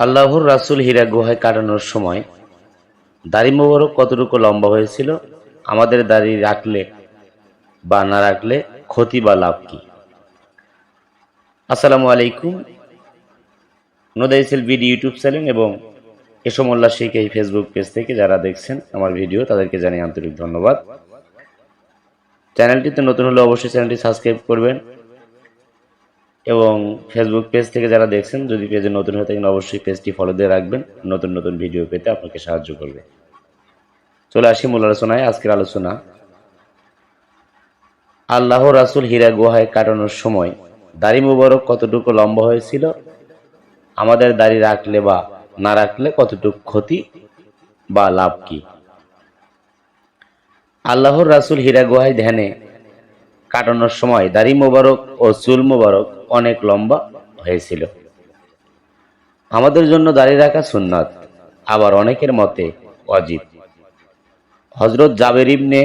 আল্লাহর রাসূল হীরা গুহায় কাটানোর সময় দাড়ি মোবারক কতটুকু লম্বা হয়েছিল? আমাদের দাড়ি রাখলে বা না রাখলে ক্ষতি বা লাভ কি? আসসালামু আলাইকুম। নোদাইসেল বিডি ইউটিউব চ্যানেল এবং এসমল্লা শেখ এই ফেসবুক পেজ থেকে যারা দেখছেন আমার ভিডিও, তাদেরকে জানাই আন্তরিক ধন্যবাদ। চ্যানেলটিতে নতুন হলে অবশ্যই চ্যানেলটি সাবস্ক্রাইব করবেন। এবং ফেসবুক পেজ থেকে যারা দেখছেন, যদি পেজে নতুন হয়ে থাকেন, অবশ্যই পেজটি ফলো দিয়ে রাখবেন। নতুন নতুন ভিডিও পেতে আপনাকে সাহায্য করবে। চলে আসি মূল আলোচনায়, আজকের আলোচনা। আল্লাহ রাসুল হীরা গুহায় কাটানোর সময় দাড়ি মুবারক কতটুকু লম্বা হয়েছিল? আমাদের দাড়ি রাখলে বা না রাখলে কতটুকু ক্ষতি বা লাভ কি? আল্লাহর রাসুল হীরা গুহায় ধ্যানে কাটানোর সময় দাড়ি মোবারক ও চুল মোবারক অনেক লম্বা হয়েছিল। আমাদের জন্য দাড়ি রাখা সুন্নাত আবার অনেকের মতে অজিব। হজরত জাবের ইবনে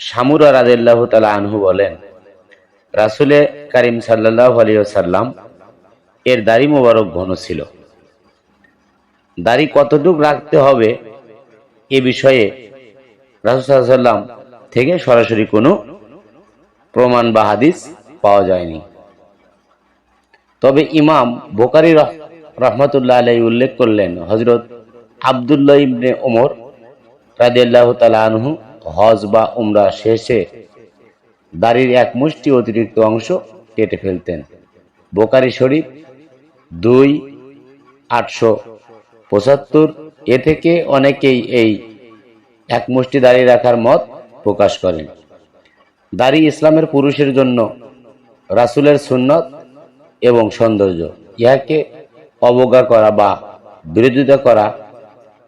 সামুরা রাদিল্লাহ তালা আনহু বলেন, রাসুলে কারিম সাল্লাহ আলিয়াল্লাম এর দাড়ি মোবারক ঘন ছিল। দাড়ি কতটুক রাখতে হবে এ বিষয়ে রাসুল সাল্লাম থেকে সরাসরি কোনো প্রমাণ বা হাদিস পাওয়া যায়নি। তবে ইমাম বোকারি রহ- রহমতুল্লাহ আলাই উল্লেখ করলেন হজরত আবদুল্লাহ ইবনে ওমর রাদিয়াল্লাহ তালা আনহু হজ বা উমরা শেষে দাড়ির এক মুষ্টি অতিরিক্ত অংশ কেটে ফেলতেন। বোকারি শরীফ দুই, আটশো পঁচাত্তর। এ থেকে অনেকেই এই এক মুষ্টি দাড়ি রাখার মত প্রকাশ করেন। দাড়ি ইসলামের পুরুষের জন্য রাসূলের সুন্নত এবং সৌন্দর্য। ইহাকে অবজ্ঞা করা বা বিরোধিতা করা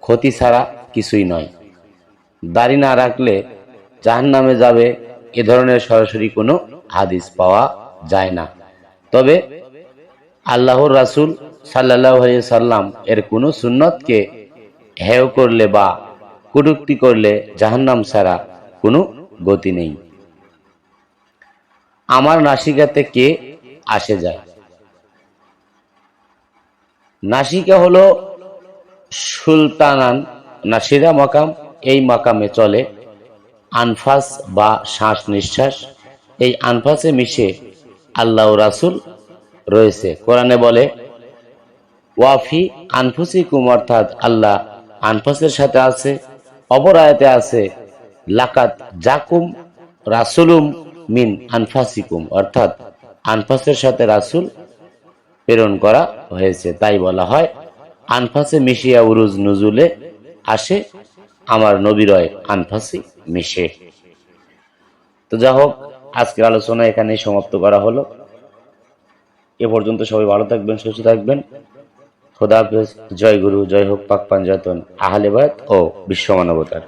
ক্ষতি ছাড়া কিছুই নয়। দাড়ি না রাখলে জাহান নামে যাবে এ ধরনের সরাসরি কোনো হাদিস পাওয়া যায় না। তবে আল্লাহর রাসূল সাল্লাহ সাল্লাম এর কোনো সুন্নতকে হেয় করলে বা কুটুক্তি করলে জাহান্নাম ছাড়া কোনো গতি নেই। আমার নাসিকাতে কে আসে যায়? নাসিকা হলো সুলতানান নাসিরা মাকাম, এই মাকামে চলে। আনফাস বা শ্বাস নিঃশ্বাস, এই আনফাসে মিশে আল্লাহ রাসূল রয়েছে। কোরআনে বলে, ওয়াফি আনফুসিকুম অর্থাৎ আল্লাহ আনফাসের সাথে আছে, অপর আয়াতে আছে লাকাত জাকুম রাসুলুম মিন আনফাসিকুম অর্থাৎ আনফাসের সাথে রাসূল প্রেরণ করা হয়েছে। তাই বলা হয়, আনফাসে মিশিয়া উরুজ নজুলে আসে, আমার নবীরয় আনফাসি মিশে। তো যা হোক, আজকের আলোচনা এখানেই সমাপ্ত করা হলো। এ পর্যন্ত সবাই ভালো থাকবেন, সুস্থ থাকবেন। খোদা হাফেজ, জয় গুরু, জয় হোক পাক পাঞ্জাতন আহলেবাদ ও বিশ্ব মানবতার।